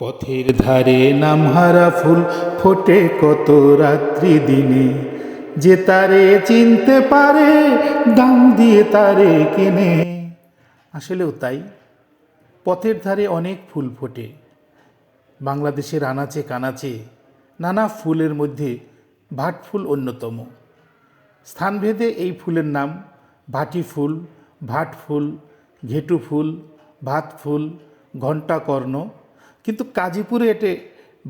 পথের ধারে নামহারা ফুল ফোটে কত রাত্রি দিনে। যে তারে চিনতে পারে দাম দিয়ে তারে কেনে। আসলেও তাই, পথের ধারে অনেক ফুল ফোটে। বাংলাদেশের আনাচে কানাচে নানা ফুলের মধ্যে ভাট ফুল অন্যতম। স্থানভেদে এই ফুলের নাম ভাটি ফুল, ভাট ফুল, ঘেটু ফুল, ভাত ফুল, ঘণ্টাকর্ণ কিন্তু কাজীপুরে এটে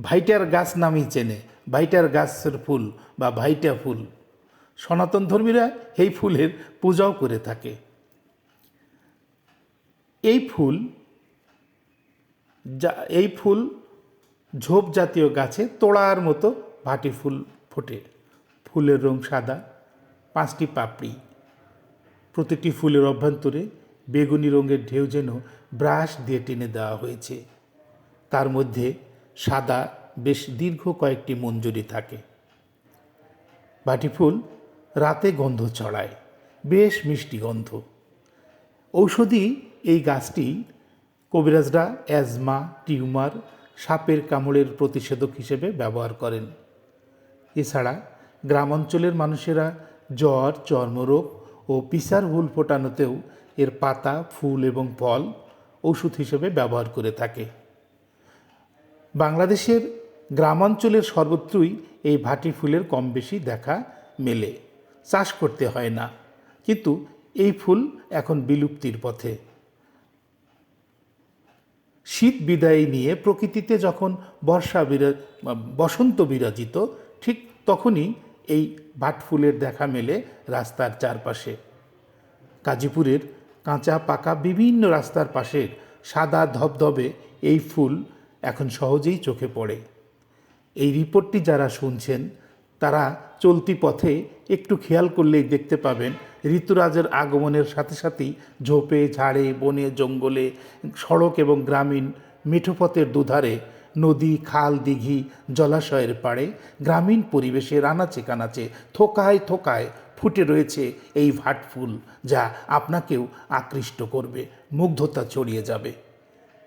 ভাইটার গাছ নামই চেনে। ভাইটার গাছের ফুল বা ভাইটা ফুল। সনাতন ধর্মীরা এই ফুলের পূজাও করে থাকে। এই ফুল যা, এই ফুল ঝোপ জাতীয় গাছে তোড়ার মতো ভাটি ফুল ফোটে। ফুলের রং সাদা, পাঁচটি পাপড়ি। প্রতিটি ফুলের অভ্যন্তরে বেগুনি রঙের ঢেউ যেন ব্রাশ দিয়ে টেনে দেওয়া হয়েছে। তার মধ্যে সাদা বেশ দীর্ঘ কয়েকটি মঞ্জুরি থাকে। বাটি ফুল রাতে গন্ধ ছড়ায়, বেশ মিষ্টি গন্ধ। ঔষধি এই গাছটি কবিরাজরা অ্যাজমা, টিউমার, সাপের কামড়ের প্রতিষেধক হিসেবে ব্যবহার করেন। এছাড়া গ্রামাঞ্চলের মানুষেরা জ্বর, চর্মরোগ ও পিসার হুল ফোটানোতেও এর পাতা, ফুল এবং ফল ওষুধ হিসেবে ব্যবহার করে থাকে। বাংলাদেশের গ্রামাঞ্চলের সর্বত্রই এই ভাটি ফুলের কম বেশি দেখা মেলে। চাষ করতে হয় না। কিন্তু এই ফুল এখন বিলুপ্তির পথে। শীত বিদায় নিয়ে প্রকৃতিতে যখন বর্ষা বিরা বসন্ত বিরাজিত, ঠিক তখনই এই ভাট ফুলের দেখা মেলে রাস্তার চারপাশে। গাজীপুরের কাঁচা পাকা বিভিন্ন রাস্তার পাশের সাদা ধবধবে এই ফুল এখন সহজেই চোখে পড়ে। এই রিপোর্টটি যারা শুনছেন, তারা চলতি পথে একটু খেয়াল করলেই দেখতে পাবেন, ঋতুরাজের আগমনের সাথে সাথেই ঝোপে, ঝাড়ে, বনে, জঙ্গলে, সড়ক এবং গ্রামীণ মিঠোপথের দুধারে নদী, খাল, দিঘি, জলাশয়ের পাড়ে গ্রামীণ পরিবেশে আনাচে কানাচে থোকায় থোকায় ফুটে রয়েছে এই ভাটফুল যা আপনাকেও আকৃষ্ট করবে, মুগ্ধতা ছড়িয়ে যাবে।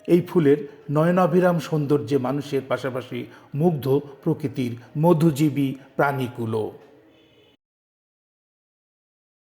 এই ফুলের নয়নাভিরাম সৌন্দর্যে মানুষের পাশাপাশি মুগ্ধ প্রকৃতির মধুজীবী প্রাণীকুলো